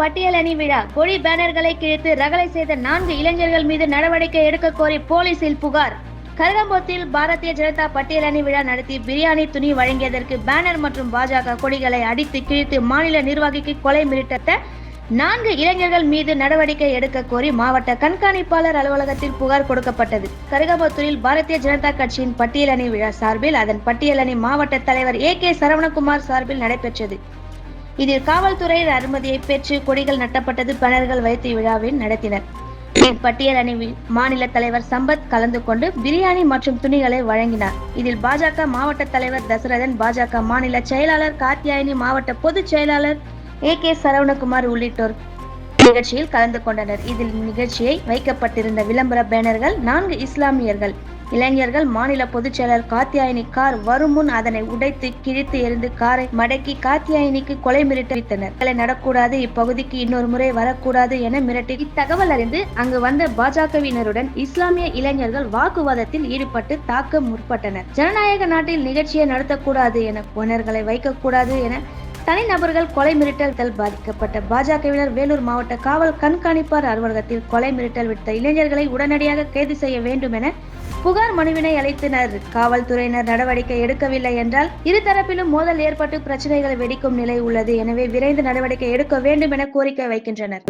பட்டியல் அணி விழா கொடி பேனர்களை கிழித்து ரகளை செய்த நான்கு இளைஞர்கள் மீது நடவடிக்கை எடுக்க கோரி போலீசில் புகார். கருகம்பொத்தில் பாரதிய ஜனதா பட்டியல் அணி விழா நடத்தி பிரியாணி துணி வழங்கியதற்கு பேனர் மற்றும் பாஜக கொடிகளை அடித்து கிழித்து மாநில நிர்வாகிக்கு கொலை மிரட்டத்த நான்கு இளைஞர்கள் மீது நடவடிக்கை எடுக்க கோரி மாவட்ட கண்காணிப்பாளர் அலுவலகத்தில் புகார் கொடுக்கப்பட்டது. கருகம்பத்தூரில் பாரதிய ஜனதா கட்சியின் பட்டியல் அணி விழா சார்பில் அதன் பட்டியல் அணி மாவட்ட தலைவர் ஏ கே சரவணகுமார் சார்பில் நடைபெற்றது. இதில் காவல்துறையின் அனுமதியை பெற்று கொடிகள் நட்டப்பட்டது பேனர்கள் வைத்து விழாவில் நடத்தினர். பட்டியல் அணி மாநில தலைவர் சம்பத் கலந்து கொண்டு பிரியாணி மற்றும் துணிகளை வழங்கினார். இதில் பாஜக மாவட்ட தலைவர் தசரதன் பாஜக மாநில செயலாளர் காத்தியாயினி மாவட்ட பொதுச் செயலாளர் ஏ கே சரவணகுமார் உள்ளிட்டோர் நிகழ்ச்சியில் கலந்து கொண்டனர். இதில் நிகழ்ச்சியை வைக்கப்பட்டிருந்த விளம்பர பேனர்கள் நான்கு இஸ்லாமியர்கள். இளைஞர்கள் மாநில பொதுச்செயலர் காத்தியாயினி கார் வரும் முன் அதனை உடைத்து கிழித்து எரிந்து காரை மடக்கி காத்தியாயினிக்கு கொலை மிரட்டளித்தனர் கொலை நடக்கூடாது இப்பகுதிக்கு இன்னொரு முறை வரக்கூடாது என மிரட்டி இத்தகவல் அறிந்து அங்கு வந்த பாஜகவினருடன் இஸ்லாமிய இளைஞர்கள் வாக்குவாதத்தில் ஈடுபட்டு தாக்க முற்பட்டனர். ஜனநாயக நாட்டில் நிகழ்ச்சியை நடத்தக்கூடாது என புனர்களை வைக்கக்கூடாது என தனிநபர்கள் கொலை மிரட்டல் பாதிக்கப்பட்ட பாஜகவினர் வேலூர் மாவட்ட காவல் கண்காணிப்பார் அலுவலகத்தில் கொலை மிரட்டல் விடுத்த இளைஞர்களை உடனடியாக கைது செய்ய வேண்டும் என புகார் மனுவினை அளித்தனர். காவல்துறையினர் நடவடிக்கை எடுக்கவில்லை என்றால் இருதரப்பிலும் மோதல் ஏற்பட்டு பிரச்சனைகள் வெடிக்கும் நிலை உள்ளது. எனவே விரைந்து நடவடிக்கை எடுக்க வேண்டும் என கோரிக்கை வைக்கின்றனர்.